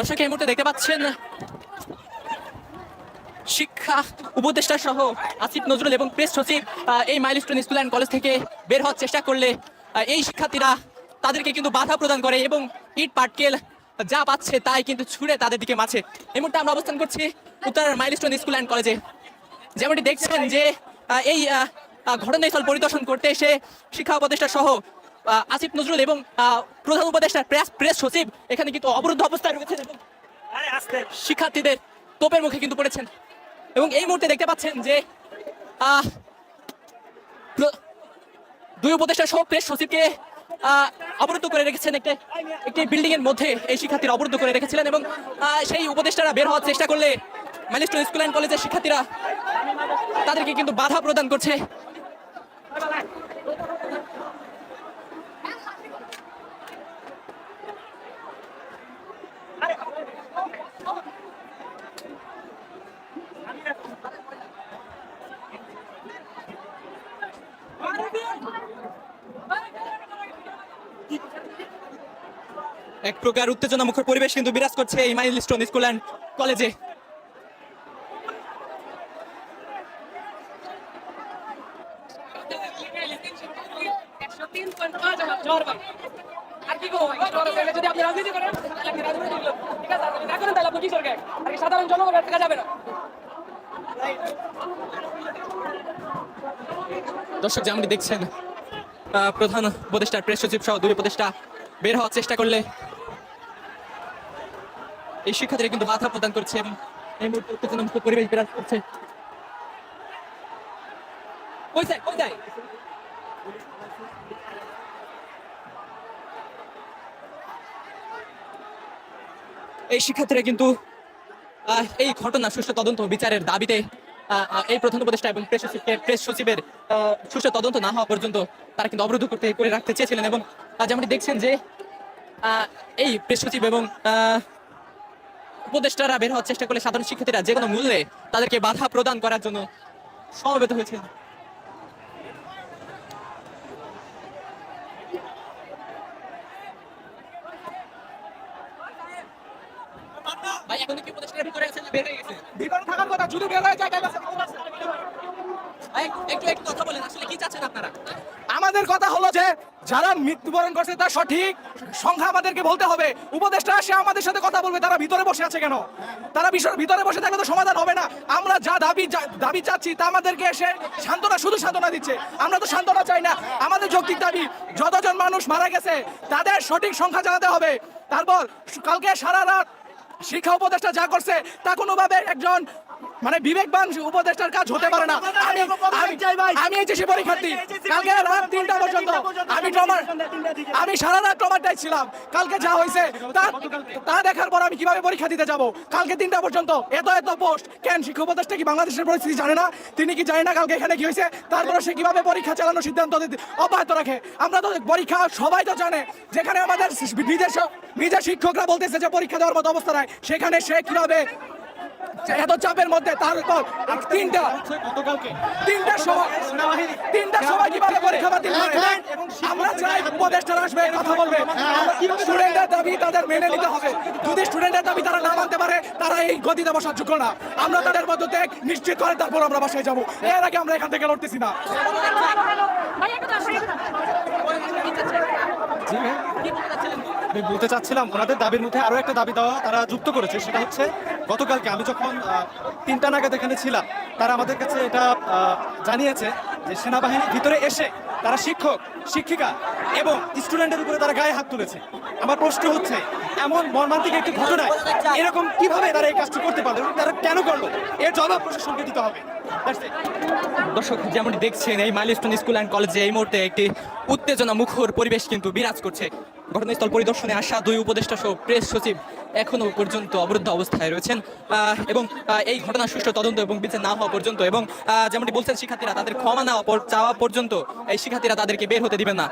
দর্শক, এই মুহূর্তে দেখতে পাচ্ছেন শিক্ষা উপদেষ্টা সহ আসিফ নজরুল এবং প্রেস সচিব এই মাইলস্টোন স্কুল অ্যান্ড কলেজ থেকে বের হওয়ার চেষ্টা করলে এই শিক্ষার্থীরা তাদেরকে কিন্তু বাধা প্রদান করে এবং ইট পাটকেল যা পাচ্ছে তাই কিন্তু ছুঁড়ে তাদের দিকে মাছে। এই মুহূর্তে আমরা অবস্থান করছি উত্তর মাইলস্টোন স্কুল অ্যান্ড কলেজে। যেমনটি দেখছেন যে এই ঘটনাস্থল পরিদর্শন করতে এসে শিক্ষা উপদেষ্টা সহ আসিফ নজরুল এবং প্রধান উপদেষ্টা প্রেস প্রেস সচিব এখানে কিন্তু অবরুদ্ধ অবস্থায় রয়েছেন এবং শিক্ষার্থীদের তোপের মুখে কিন্তু পড়েছেন। এবং এই মুহূর্তে দেখতে পাচ্ছেন যে দুই উপদেষ্টা সহ প্রেস সচিবকে অবরুদ্ধ করে রেখেছেন একটা একটি বিল্ডিং এর মধ্যে এই শিক্ষার্থীরা অবরুদ্ধ করে রেখেছিলেন এবং আহ, সেই উপদেষ্টারা বের হওয়ার চেষ্টা করলে ম্যানেস্টন স্কুল অ্যান্ড কলেজের শিক্ষার্থীরা তাদেরকে কিন্তু বাধা প্রদান করছে। এক প্রকার উত্তেজনা মুখর পরিবেশ কিন্তু বিরাজ করছে এই মাইলস্টোন স্কুল অ্যান্ড কলেজে যদি আপনি রাজনীতি করেন, তাহলে আপনি রাজনীতি করলেন। ঠিক আছে? না করেন, তাহলে আপনি কিশোর গ্যাং। আর সাধারণ জনগণ থাকা যাবে না দর্শক যেমনটি দেখছেন আহ, প্রধান উপদেষ্টা প্রেস সচিব সহ দুই উপদেষ্টা বের হওয়ার চেষ্টা করলে এই শিক্ষার্থীরা কিন্তু বাধা প্রদান করছে এবং এই মুহূর্তে উত্তেজনা মুক্ত পরিবেশ বিরাজ করছে। এই শিক্ষার্থীরা কিন্তু এই ঘটনা সুষ্ঠু তদন্ত বিচারের দাবিতে এই প্রধান উপদেষ্টা এবং প্রেস সচিবকে প্রেস সচিবের সুষ্ঠু তদন্ত না হওয়া পর্যন্ত তারা কিন্তু অবরোধ করতে, করে রাখতে চেয়েছিলেন এবং যেমনটি দেখছেন যে এই প্রেস সচিব এবং উপদেষ্টারা বের হওয়ার চেষ্টা করলে সাধারণ শিক্ষার্থীরা যে কোনো মূল্যে তাদেরকে বাধা প্রদান করার জন্য সমবেত হয়েছে ভাই এখন কি উপদেষ্টার ভিতরে আছেন না বের হয়ে গেছে? ভিতরে থাকার কথা যদি বের হয়ে যায় একটু একটু কথা বলেন আসলে কি চাচ্ছেন আপনারা? আমাদের কথা হলো যে যারা মৃত্যুবরণ করছে তার সঠিক সংখ্যা আমাদেরকে বলতে হবে। উপদেষ্টা আসে আমাদের সাথে কথা বলবে, তারা ভিতরে বসে আছে কেন? তারা ভিতরে বসে থাকলে তো সমাধান হবে না। আমরা যা দাবি দাবি চাচ্ছি তা আমাদেরকে এসে সান্ত্বনা, শুধু সান্ত্বনা দিচ্ছে। আমরা তো সান্ত্বনা চাই না। আমাদের যৌক্তিক দাবি, যতজন মানুষ মারা গেছে, তাদের সঠিক সংখ্যা জানাতে হবে। তারপর কালকে সারা রাত শিক্ষা উপদেষ্টা যা করছে, তা কোনোভাবে একজন মানে বিবেকবান উপদেষ্টার কাজ হতে পারে না। আমি আমি- আমি এইচএসসি পরীক্ষার্থী কালকে রাত তিনটা পর্যন্ত। আমি টমার আমি সারা রাত টমারটাই ছিলাম কালকে যা হয়েছে তা তা দেখার পর আমি কীভাবে পরীক্ষা দিতে যাব? কালকে তিনটা পর্যন্ত। এত এত পোস্ট। কেন শিক্ষা উপদেষ্টা কি বাংলাদেশের পরিস্থিতি জানে না? তিনি কি জানে না কালকে এখানে কি হয়েছে তারপরে সে কীভাবে পরীক্ষা চালানোর সিদ্ধান্ত অব্যাহত রাখে। আমরা তো পরীক্ষা সবাই তো জানে। যেখানে আমাদের বিদেশ নিজের শিক্ষকরা বলতেছে যে পরীক্ষা দেওয়ার মতো অবস্থা নাই। সেখানে সে কীভাবে এত চাপের মধ্যে তারপর তিনটা তিনটা সময় তিনটা সময় কীভাবে পরীক্ষা বাতিল করে? আমরা চাই উপদেষ্টারা আসবে কথা বলবে। স্টুডেন্টের দাবি তাদের মেনে নিতে হবে। যদি স্টুডেন্টের দাবি তারা না মানতে পারে তারা এই গতিতে বসার যোগ্য না। আমরা তাদের মধ্য থেকে নিশ্চিত করে তারপর আমরা বাসায় যাব। এর আগে আমরা এখান থেকে লড়তেছি না। আমি বলতে চাচ্ছিলাম, ওনাদের দাবির মধ্যে আরও একটা দাবি দেওয়া তারা যুক্ত করেছে, সেটা হচ্ছে, গতকালকে আমি যখন তিনটা নাগাদ এখানে ছিলাম, তারা আমাদের কাছে এটা জানিয়েছে যে সেনাবাহিনীর ভিতরে এসে তারা শিক্ষক, শিক্ষিকা এবং স্টুডেন্টের উপরে তারা গায়ে হাত তুলেছে। আমার প্রশ্ন হচ্ছে, এমন মর্মান্তিক একটি ঘটনায় এরকম কীভাবে তারা এই কাজটি করতে পারল তারা কেন করল? এর জবাব প্রশাসনকে দিতে হবে। দর্শক, যেমনটি দেখছেন, এই মাইলস্টোন স্কুল অ্যান্ড কলেজে এই মুহূর্তে একটি উত্তেজনা মুখর পরিবেশ কিন্তু বিরাজ করছে। ঘটনাস্থল পরিদর্শনে আসা দুই উপদেষ্টা সহ প্রেস সচিব এখনও পর্যন্ত অবরুদ্ধ অবস্থায় রয়েছেন। এবং এই ঘটনার সুষ্ঠু তদন্ত এবং বিচার না হওয়া পর্যন্ত এবং যেমনটি বলছেন শিক্ষার্থীরা তাদের ক্ষমা না চাওয়া পর্যন্ত এই শিক্ষার্থীরা তাদেরকে বের হতে দিবেন না।